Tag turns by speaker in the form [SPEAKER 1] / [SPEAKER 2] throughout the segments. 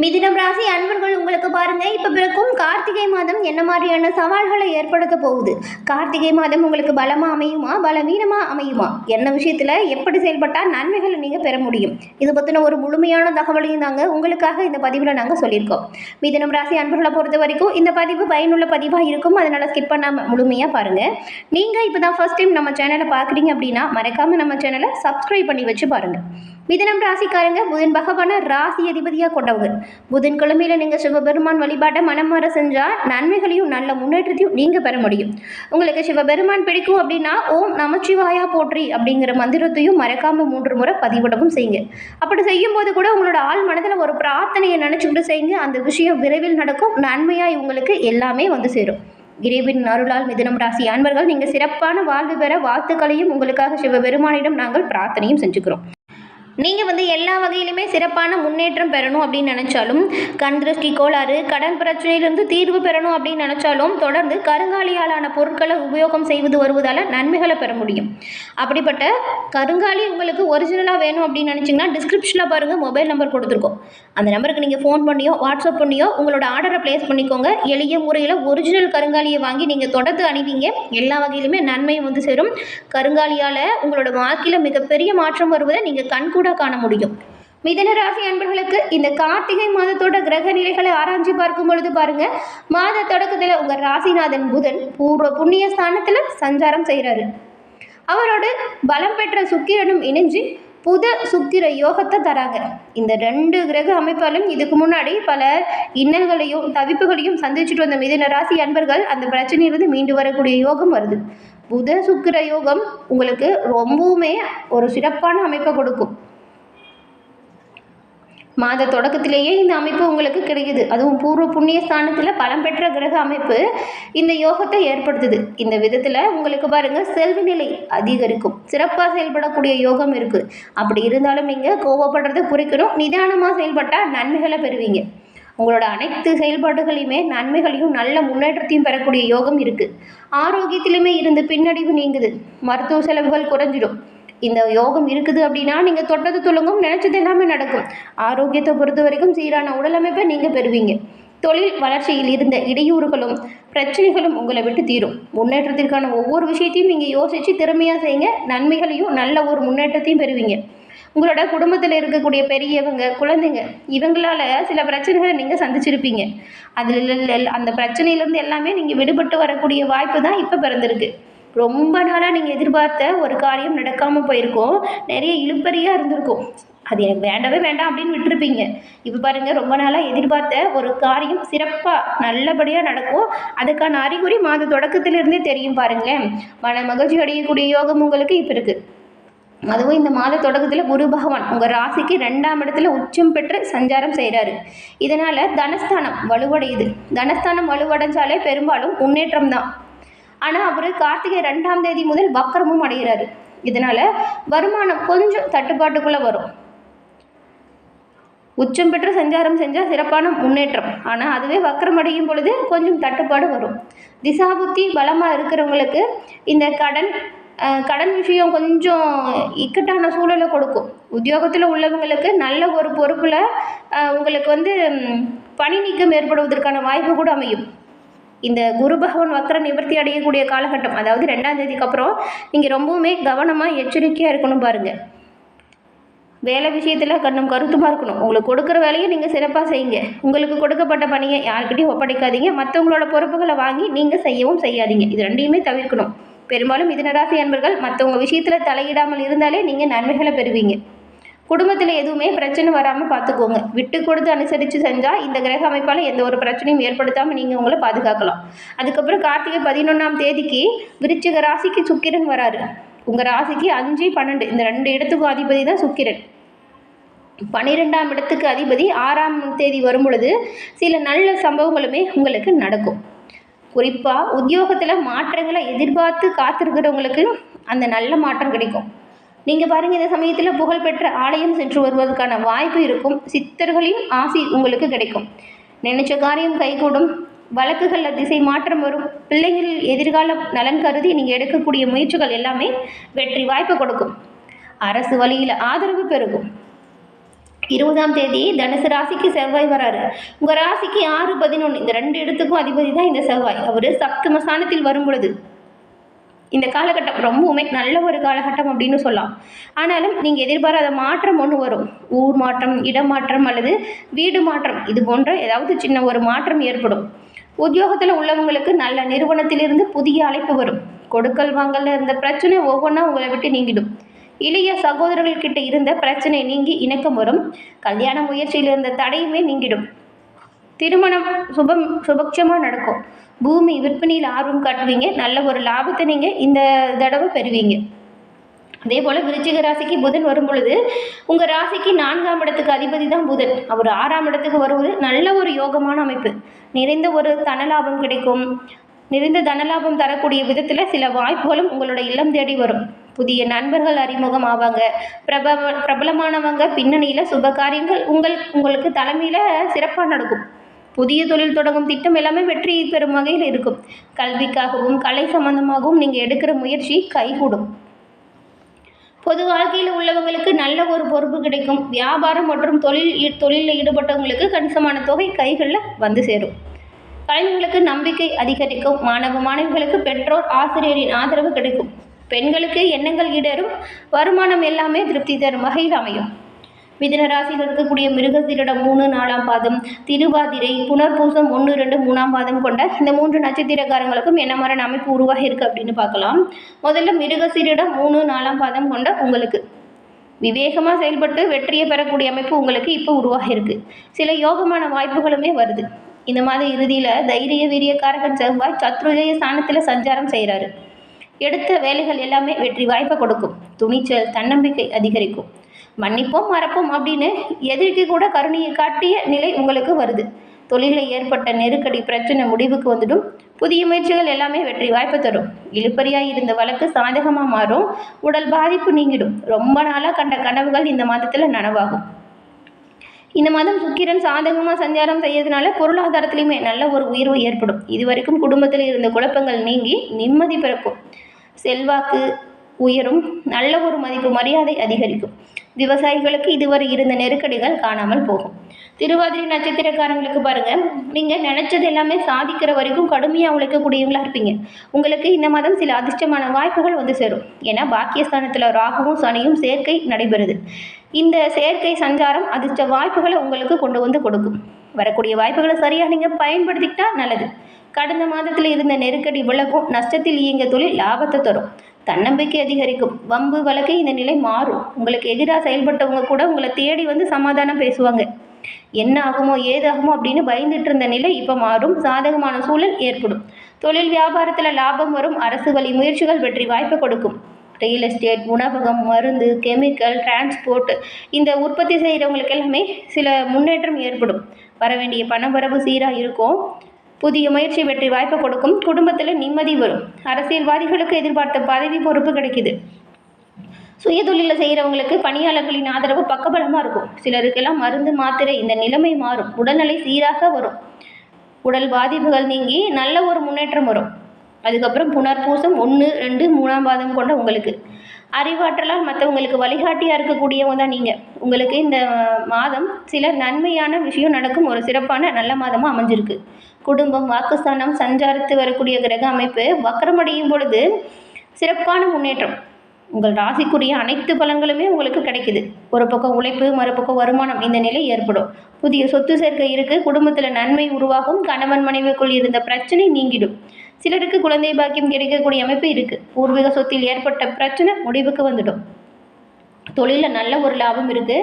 [SPEAKER 1] மிதினம் ராசி அன்பர்கள் உங்களுக்கு பாருங்க இப்போ பிறக்கும் கார்த்திகை மாதம் என்ன மாதிரியான சவால்களை ஏற்படுத்த போகுது? கார்த்திகை மாதம் உங்களுக்கு பலமா அமையுமா? பலவீனமா அமையுமா? என்ன விஷயத்துல எப்படி செயல்பட்டால் நன்மைகளை நீங்க பெற முடியும்? இது பத்தின ஒரு முழுமையான தகவலையும் தாங்க உங்களுக்காக இந்த பதிவில் நாங்கள் சொல்லியிருக்கோம். மிதினம் ராசி அன்பர்களை பொறுத்த வரைக்கும் இந்த பதிவு பயனுள்ள பதிவாக இருக்கும். அதனால ஸ்கிப் பண்ணாம முழுமையா பாருங்க. நீங்க இப்போ தான் ஃபர்ஸ்ட் டைம் நம்ம சேனலை பார்க்குறீங்க அப்படின்னா மறக்காம நம்ம சேனலை சப்ஸ்கிரைப் பண்ணி வச்சு பாருங்க. மிதனம் ராசிக்காரங்க புதன் பகவான ராசி அதிபதியாக கொண்டவங்க. புதன்கிழமையில நீங்கள் சிவபெருமான் வழிபாட்டை மனமாற செஞ்சால் நன்மைகளையும் நல்ல முன்னேற்றத்தையும் நீங்கள் பெற முடியும். உங்களுக்கு சிவபெருமான் பிடிக்கும் அப்படின்னா ஓம் நமச்சிவாயா போற்றி அப்படிங்கிற மந்திரத்தையும் மறக்காமல் மூன்று முறை பதிவிடவும் செய்யுங்க. அப்படி செய்யும்போது கூட உங்களோட ஆள் மனதில் ஒரு பிரார்த்தனையை நினச்சிக்கிட்டு செய்யுங்க. அந்த விஷயம் விரைவில் நடக்கும். நன்மையாக உங்களுக்கு எல்லாமே வந்து சேரும். இறைவின் அருளால் மிதனம் ராசி அன்பர்கள் நீங்கள் சிறப்பான வாழ்வு பெற வாழ்த்துக்களையும் உங்களுக்காக சிவபெருமானிடம் நாங்கள் பிரார்த்தனையும் செஞ்சுக்கிறோம். நீங்கள் வந்து எல்லா வகையிலுமே சிறப்பான முன்னேற்றம் பெறணும் அப்படின்னு நினச்சாலும் கண் திருஷ்டி கோளாறு கடன் பிரச்சனையிலிருந்து தீர்வு பெறணும் அப்படின்னு நினச்சாலும் தொடர்ந்து கருங்காலியாலான பொருட்களை உபயோகம் செய்வது வருவதால் நன்மைகளை பெற முடியும். அப்படிப்பட்ட கருங்காலி உங்களுக்கு ஒரிஜினலாக வேணும் அப்படின்னு நினச்சிங்கன்னா டிஸ்கிரிப்ஷனில் பாருங்கள் மொபைல் நம்பர் கொடுத்துருக்கோம். அந்த நம்பருக்கு நீங்கள் ஃபோன் பண்ணியோ வாட்ஸ்அப் பண்ணியோ உங்களோட ஆர்டரை ப்ளேஸ் பண்ணிக்கோங்க. எளிய முறையில் ஒரிஜினல் கருங்காலியை வாங்கி நீங்கள் தொடர்ந்து அணிவிங்க. எல்லா வகையிலுமே நன்மை வந்து சேரும். கருங்காலியால் உங்களோட வாழ்க்கையில் மிகப்பெரிய மாற்றம் வருவதை நீங்கள் கண்கூட காண முடியும். மிதன ராசி அன்பர்களுக்கு இந்த கார்த்திகை மாதத்தோட கிரக நிலைகளை ஆராய்ச்சி பார்க்கும் பொழுது பாருங்க மாத தொடக்கத்தில் உங்கள் ராசிநாதன் புதன் பூர்வ புண்ணிய ஸ்தானத்தில் சஞ்சாரம் செய்கிறாரு அவரோட பலம் பெற்ற சுக்கிரனும் இணைஞ்சு புத சுக்கிர யோகத்தை தராங்க. இந்த ரெண்டு கிரக அமைப்பாலும் இதுக்கு முன்னாடி பல இன்னல்களையும் தவிப்புகளையும் சந்திச்சுட்டு வந்த மிதன ராசி அன்பர்கள் அந்த பிரச்சனையிலிருந்து மீண்டு வரக்கூடிய யோகம் வருது. புத சுக்கிர யோகம் உங்களுக்கு ரொம்பவுமே ஒரு சிறப்பான அமைப்பை கொடுக்கும். மாத தொடக்கத்திலேயே இந்த அமைப்பு உங்களுக்கு கிடைக்குது. அதுவும் பூர்வ புண்ணிய ஸ்தானத்தில் பலம் பெற்ற கிரக அமைப்பு இந்த யோகத்தை ஏற்படுத்துது. இந்த விதத்தில் உங்களுக்கு பாருங்கள் செல்வி நிலை அதிகரிக்கும். சிறப்பாக செயல்படக்கூடிய யோகம் இருக்குது அப்படி இருந்தாலும் நீங்கள் கோவப்படுறதை குறைக்கணும். நிதானமாக செயல்பட்டால் நன்மைகளை பெறுவீங்க. உங்களோட அனைத்து செயல்பாடுகளையுமே நன்மைகளையும் நல்ல முன்னேற்றத்தையும் பெறக்கூடிய யோகம் இருக்குது ஆரோக்கியத்திலுமே இருந்து பின்னடைவு நீங்குது. மருத்துவ செலவுகள் குறைஞ்சிடும். இந்த யோகம் இருக்குது அப்படின்னா நீங்கள் தொட்டது துளங்கும் நினச்சது எல்லாமே நடக்கும். ஆரோக்கியத்தை பொறுத்த வரைக்கும் சீரான உடல் அமைப்பை நீங்கள் பெறுவீங்க. தொழில் வளர்ச்சியில் இருந்த இடையூறுகளும் பிரச்சனைகளும் உங்களை விட்டு தீரும். முன்னேற்றத்திற்கான ஒவ்வொரு விஷயத்தையும் நீங்கள் யோசித்து திறமையாக செய்யுங்க. நன்மைகளையும் நல்ல ஒரு முன்னேற்றத்தையும் பெறுவீங்க. உங்களோட குடும்பத்தில் இருக்கக்கூடிய பெரியவங்க குழந்தைங்க இவங்களால சில பிரச்சனைகளை நீங்கள் சந்திச்சிருப்பீங்க. அதில் அந்த பிரச்சனையிலேருந்து எல்லாமே நீங்கள் விடுபட்டு வரக்கூடிய வாய்ப்பு தான் இப்போ பிறந்திருக்கு. ரொம்ப நாளாக நீங்கள் எதிர்பார்த்த ஒரு காரியம் நடக்காமல் போயிருக்கோம். நிறைய இழுப்பறியாக இருந்திருக்கும். அது எனக்கு வேண்டவே வேண்டாம் அப்படின்னு விட்டுருப்பீங்க. இப்போ பாருங்கள் ரொம்ப நாளாக எதிர்பார்த்த ஒரு காரியம் சிறப்பாக நல்லபடியாக நடக்கும். அதுக்கான அறிகுறி மாத தொடக்கத்திலிருந்தே தெரியும் பாருங்களேன். மன மகிழ்ச்சி அடையக்கூடிய யோகம் உங்களுக்கு இப்போ இருக்குது அதுவும் இந்த மாத தொடக்கத்தில் குரு பகவான் உங்கள் ராசிக்கு ரெண்டாம் இடத்துல உச்சம் பெற்று சஞ்சாரம் செய்கிறாரு இதனால் தனஸ்தானம் வலுவடையுது. தனஸ்தானம் வலுவடைஞ்சாலே பெரும்பாலும் முன்னேற்றம் தான் ஆனால் அவர் கார்த்திகை ரெண்டாம் தேதி முதல் வக்கரமும் அடைகிறாரு. இதனால் வருமானம் கொஞ்சம் தட்டுப்பாட்டுக்குள்ளே வரும். உச்சம் பெற்று சஞ்சாரம் செஞ்சால் சிறப்பான முன்னேற்றம். ஆனால் அதுவே வக்கரம் அடையும் பொழுது கொஞ்சம் தட்டுப்பாடு வரும். திசாபுத்தி பலமாக இருக்கிறவங்களுக்கு இந்த கடன் கடன் விஷயம் கொஞ்சம் இக்கட்டான சூழலை கொடுக்கும். உத்தியோகத்தில் உள்ளவங்களுக்கு நல்ல ஒரு பொறுப்பில் உங்களுக்கு வந்து பணி நீக்கம் ஏற்படுவதற்கான வாய்ப்பு கூட அமையும். இந்த குரு பகவான் வக்கர நிவர்த்தி அடையக்கூடிய காலகட்டம் அதாவது ரெண்டாம் தேதிக்கு அப்புறம் நீங்கள் ரொம்பவுமே கவனமாக எச்சரிக்கையாக இருக்கணும் பாருங்கள் வேலை விஷயத்தில் கண்ணும் கருத்துமாக இருக்கணும். உங்களுக்கு கொடுக்குற வேலையை நீங்கள் சிறப்பாக செய்யுங்க. உங்களுக்கு கொடுக்கப்பட்ட பணியை யாருக்கிட்டையும் ஒப்படைக்காதீங்க. மற்றவங்களோட பொறுப்புகளை வாங்கி நீங்கள் செய்யவும் செய்யாதீங்க. இது ரெண்டையுமே தவிர்க்கணும். பெரும்பாலும் மிதனராசி அன்பர்கள் மற்றவங்க விஷயத்தில் தலையிடாமல் இருந்தாலே நீங்கள் நன்மைகளை பெறுவீங்க. குடும்பத்தில் எதுவுமே பிரச்சனை வராமல் பார்த்துக்கோங்க விட்டு கொடுத்து அனுசரித்து செஞ்சால் இந்த கிரக அமைப்பால் எந்த ஒரு பிரச்சனையும் ஏற்படுத்தாமல் நீங்கள் உங்களை பாதுகாக்கலாம். அதுக்கப்புறம் கார்த்திகை பதினொன்றாம் தேதிக்கு விருச்சிக ராசிக்கு சுக்கிரன் வராரு. உங்கள் ராசிக்கு அஞ்சு பன்னெண்டு இந்த ரெண்டு இடத்துக்கும் அதிபதி தான் சுக்கிரன். பன்னிரெண்டாம் இடத்துக்கு அதிபதி ஆறாம் தேதி வரும் பொழுது சில நல்ல சம்பவங்களுமே உங்களுக்கு நடக்கும். குறிப்பாக உத்தியோகத்தில் மாற்றங்களை எதிர்பார்த்து காத்திருக்கிறவங்களுக்கு அந்த நல்ல மாற்றம் கிடைக்கும். நீங்கள் பாருங்கள் இந்த சமயத்தில் புகழ்பெற்ற ஆலயம் சென்று வருவதற்கான வாய்ப்பு இருக்கும். சித்தர்களின் ஆசி உங்களுக்கு கிடைக்கும். நினைச்ச காரியம் கைகூடும். வழக்குகளில் திசை மாற்றம் வரும். பிள்ளைகள் எதிர்கால நலன் கருதி நீங்கள் எடுக்கக்கூடிய முயற்சிகள் எல்லாமே வெற்றி வாய்ப்பு கொடுக்கும். அரசு வழியில் ஆதரவு பெருகும். இருபதாம் தேதி தனுசு ராசிக்கு செவ்வாய் வராரு. உங்கள் ராசிக்கு ஆறு பதினொன்று இந்த ரெண்டு இடத்துக்கும் அதிபதி தான் இந்த செவ்வாய். அவர் சப்தமசானத்தில் வரும் பொழுது இந்த காலகட்டம் ரொம்பவுமே நல்ல ஒரு காலகட்டம் அப்படின்னு சொல்லலாம். ஆனாலும் நீங்கள் எதிர்பாராத மாற்றம் ஒன்று வரும். ஊர் மாற்றம் இடமாற்றம் அல்லது வீடு மாற்றம் இது போன்ற ஏதாவது சின்ன ஒரு மாற்றம் ஏற்படும். உத்தியோகத்தில் உள்ளவங்களுக்கு நல்ல நிறுவனத்திலிருந்து புதிய அழைப்பு வரும். கொடுக்கல் வாங்கல இருந்த பிரச்சனை ஒவ்வொன்றா உங்களை விட்டு நீங்கிடும். இளைய சகோதரர்கள்கிட்ட இருந்த பிரச்சனை நீங்கி இணக்கம் வரும். கல்யாண முயற்சியில் இருந்த தடையுமே நீங்கிடும். திருமணம் சுபம் சுபக்ஷமாக நடக்கும். பூமி விற்பனையில் ஆர்வம் காட்டுவீங்க. நல்ல ஒரு லாபத்தை நீங்கள் இந்த தடவை பெறுவீங்க. அதே போல் விருச்சிக ராசிக்கு புதன் வரும் பொழுது உங்கள் ராசிக்கு நான்காம் இடத்துக்கு அதிபதி தான் புதன். அவர் ஆறாம் இடத்துக்கு வருவது நல்ல ஒரு யோகமான அமைப்பு. நிறைந்த ஒரு தனலாபம் கிடைக்கும். நிறைந்த தனலாபம் தரக்கூடிய விதத்தில் சில வாய்ப்புகளும் உங்களோட இல்லம் தேடி வரும். புதிய நண்பர்கள் அறிமுகம் ஆவாங்க. பிரபல பிரபலமானவங்க பின்னணியில் சுப காரியங்கள் உங்கள் உங்களுக்கு தலைமையில் சிறப்பாக நடக்கும். புதிய தொழில் தொடங்கும் திட்டம் எல்லாமே வெற்றி பெறும் வகையில் இருக்கும். கல்விக்காகவும் கலை சம்பந்தமாகவும் நீங்கள் எடுக்கிற முயற்சி கைகூடும். பொது வாழ்க்கையில் உள்ளவங்களுக்கு நல்ல ஒரு பொறுப்பு கிடைக்கும். வியாபாரம் மற்றும் தொழில் தொழிலில் ஈடுபட்டவங்களுக்கு கணிசமான தொகை கைகளில் வந்து சேரும். கலைஞர்களுக்கு நம்பிக்கை அதிகரிக்கும். மாணவ மாணவிகளுக்கு பெற்றோர் ஆசிரியரின் ஆதரவு கிடைக்கும். பெண்களுக்கு எண்ணங்கள் ஈடேறும். வருமானம் எல்லாமே திருப்தி தரும் வகையில் அமையும். மிதுன இருக்கக்கூடிய மிருகசீரிடம் மூணு நாலாம் பாதம் திருவாதிரை புனர்பூசம் ஒன்று ரெண்டு மூணாம் பாதம் கொண்ட இந்த மூன்று நட்சத்திரக்காரங்களுக்கும் என்ன மாதிரியான அமைப்பு உருவாகி இருக்கு அப்படின்னு பார்க்கலாம். முதல்ல மிருகசீரிடம் மூணு நாலாம் பாதம் கொண்ட உங்களுக்கு. விவேகமாக செயல்பட்டு வெற்றியை பெறக்கூடிய அமைப்பு உங்களுக்கு இப்போ உருவாகியிருக்கு சில யோகமான வாய்ப்புகளுமே வருது. இந்த மாத இறுதியில் தைரிய வீரியக்காரகன் செவ்வாய் சத்ருஜய ஸ்தானத்தில் சஞ்சாரம் செய்கிறாரு எடுத்த வேலைகள் எல்லாமே வெற்றி வாய்ப்பை கொடுக்கும். துணிச்சல் தன்னம்பிக்கை அதிகரிக்கும். மன்னிப்போம் மறப்போம் அப்படின்னு எதிரிக்கு கூட கருணையை காட்டிய நிலை உங்களுக்கு வருது. தொழிலில் ஏற்பட்ட நெருக்கடி பிரச்சனை முடிவுக்கு வந்துடும். புதிய முயற்சிகள் எல்லாமே வெற்றி வாய்ப்பு தரும். இழுப்பறியாக இருந்த வழக்கு சாதகமாக மாறும். உடல் பாதிப்பு நீங்கிடும். ரொம்ப நாளாக கண்ட கனவுகள் இந்த மாதத்தில் நனவாகும். இந்த மாதம் சுக்கிரன் சாதகமாக சஞ்சாரம் செய்யறதுனால பொருளாதாரத்திலையுமே நல்ல ஒரு உயர்வு ஏற்படும். இதுவரைக்கும் குடும்பத்தில் இருந்த குழப்பங்கள் நீங்கி நிம்மதி பிறக்கும். செல்வாக்கு உயரும். நல்ல ஒரு மதிப்பு மரியாதை அதிகரிக்கும். விவசாயிகளுக்கு இதுவரை இருந்த நெருக்கடிகள் காணாமல் போகும். திருவாதிரை நட்சத்திரக்காரங்களுக்கு பாருங்க. நீங்க நினைச்சது எல்லாமே சாதிக்கிற வரைக்கும் கடுமையாக உழைக்கக்கூடியவங்களா இருப்பீங்க. உங்களுக்கு இந்த மாதம் சில அதிர்ஷ்டமான வாய்ப்புகள் வந்து சேரும். ஏன்னா பாக்கியஸ்தானத்தில் ராகுவும் சனியும் சேர்க்கை நடைபெறுது. இந்த செயற்கை சஞ்சாரம் அதிர்ஷ்ட வாய்ப்புகளை உங்களுக்கு கொண்டு வந்து கொடுக்கும். வரக்கூடிய வாய்ப்புகளை சரியாக நீங்கள் பயன்படுத்திக்கிட்டா நல்லது. கடந்த மாதத்தில் இருந்த நெருக்கடி விலகும் நஷ்டத்தில் இயங்க தொழில் லாபத்தை தரும். தன்னம்பிக்கை அதிகரிக்கும். வம்பு வழக்கு இந்த நிலை மாறும். உங்களுக்கு எதிராக செயல்பட்டவங்க கூட உங்களை தேடி வந்து சமாதானம் பேசுவாங்க. என்ன ஆகுமோ ஏதாகுமோ அப்படின்னு பயந்துட்டு இருந்த நிலை இப்போ மாறும். சாதகமான சூழல் ஏற்படும். தொழில் வியாபாரத்தில் லாபம் வரும். அரசு வழி முயற்சிகள் வெற்றி வாய்ப்பை கொடுக்கும். ரியல் எஸ்டேட் உணவகம் மருந்து கெமிக்கல் டிரான்ஸ்போர்ட் இந்த உற்பத்தி செய்கிறவங்களுக்கு எல்லாமே சில முன்னேற்றம் ஏற்படும். வர வேண்டிய பணவரவு சீராக இருக்கும் புதிய முயற்சி வெற்றி வாய்ப்பு கொடுக்கும். குடும்பத்தில் நிம்மதி வரும். அரசியல்வாதிகளுக்கு எதிர்பார்த்த பதவி பொறுப்பு கிடைக்குது. சுயதொழிலில் செய்கிறவங்களுக்கு பணியாளர்களின் ஆதரவு பக்கபலமாக இருக்கும். சிலருக்கெல்லாம் மருந்து மாத்திரை இந்த நிலைமை மாறும். உடல்நிலை சீராக வரும். உடல் பாதிப்புகள் நீங்கி நல்ல ஒரு முன்னேற்றம் வரும். அதுக்கப்புறம் புனர்பூசம் ஒன்று ரெண்டு மூணாம் பாதம் கொண்ட உங்களுக்கு. அறிவாற்றலால் மற்றவங்களுக்கு வழிகாட்டியாக இருக்கக்கூடியவங்க தான் நீங்கள் உங்களுக்கு இந்த மாதம் சில நன்மையான விஷயம் நடக்கும். ஒரு சிறப்பான நல்ல மாதமாக அமைஞ்சிருக்கு. குடும்பம் வாக்குஸ்தானம் சஞ்சாரித்து வரக்கூடிய கிரக அமைப்பு வக்கரமடையும் பொழுது சிறப்பான முன்னேற்றம். உங்கள் ராசிக்குரிய அனைத்து பலன்களுமே உங்களுக்கு கிடைக்குது. ஒரு பக்கம் உழைப்பு மறுபக்கம் வருமானம். இந்த நிலை ஏற்படும். புதிய சொத்து சேர்க்கை இருக்கு. குடும்பத்தில் நன்மை உருவாகும். கணவன் மனைவிக்குள் இருந்த பிரச்சனை நீங்கிடும். சிலருக்கு குழந்தை பாக்கியம் கிடைக்கக்கூடிய அமைப்பு இருக்குது பூர்வீக சொத்தில் ஏற்பட்ட பிரச்சனை முடிவுக்கு வந்துடும். தொழிலில் நல்ல ஒரு லாபம் இருக்குது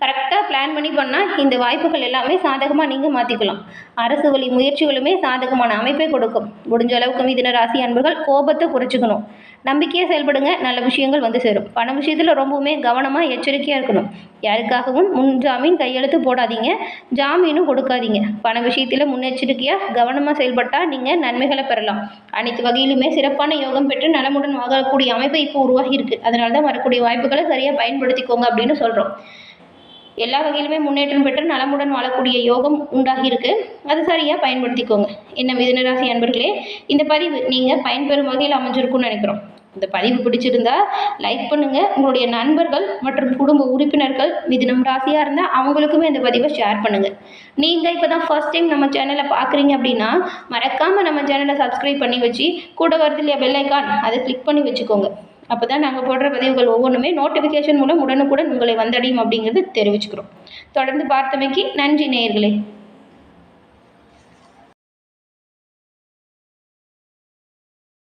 [SPEAKER 1] கரெக்டாக பிளான் பண்ணி பண்ணால் இந்த வாய்ப்புகள் எல்லாமே சாதகமாக நீங்கள் மாற்றிக்கலாம் அரசு வழி முயற்சிகளுமே சாதகமான அமைப்பை கொடுக்கும். முடிஞ்ச அளவுக்கு மிதுன ராசி அன்பர்கள் கோபத்தை குறைச்சிக்கணும். நம்பிக்கையாக செயல்படுங்க நல்ல விஷயங்கள் வந்து சேரும். பண விஷயத்தில் ரொம்பவுமே கவனமாக எச்சரிக்கையாக இருக்கணும். யாருக்காகவும் முன் ஜாமீன் கையெழுத்து போடாதீங்க. ஜாமீனும் கொடுக்காதீங்க. பண விஷயத்தில் முன்னெச்சரிக்கையாக கவனமாக செயல்பட்டால் நீங்கள் நன்மைகளை பெறலாம். அனைத்து வகையிலுமே சிறப்பான யோகம் பெற்று நலமுடன் வாழக்கூடிய அமைப்பு இப்போ உருவாகி இருக்குது அதனால தான் வரக்கூடிய வாய்ப்புகளை சரியாக பயன்படுத்திக்கோங்க அப்படின்னு சொல்கிறோம் எல்லா வகையிலுமே முன்னேற்றம் பெற்று நலமுடன் வாழக்கூடிய யோகம் உண்டாகி இருக்கு. அது சரியாக பயன்படுத்திக்கோங்க. என்ன மிதனராசி அன்பர்களே இந்த பதிவு நீங்கள் பயன்பெறும் வகையில் அமைஞ்சிருக்கும்னு நினைக்கிறோம். இந்த பதிவு பிடிச்சிருந்தா லைக் பண்ணுங்கள் உங்களுடைய நண்பர்கள் மற்றும் குடும்ப உறுப்பினர்கள் மிதினம் ராசியாக இருந்தால் அவங்களுக்குமே இந்த பதிவை ஷேர் பண்ணுங்கள் நீங்கள் இப்போ தான் ஃபர்ஸ்ட் டைம் நம்ம சேனலை பார்க்குறீங்க அப்படின்னா மறக்காமல் நம்ம சேனலை சப்ஸ்கிரைப் பண்ணி வச்சு கூட வருது இல்லையா பெல்லைக்கான் அதை கிளிக் பண்ணி வச்சுக்கோங்க. அப்போ தான் நாங்கள் போடுற பதிவுகள் ஒவ்வொன்றுமே நோட்டிஃபிகேஷன் மூலம் உடனுக்குடன் உங்களை வந்தடையும் அப்படிங்கிறது தெரிவிச்சுக்கிறோம். தொடர்ந்து பார்த்தமைக்கு நன்றி நேயர்களே.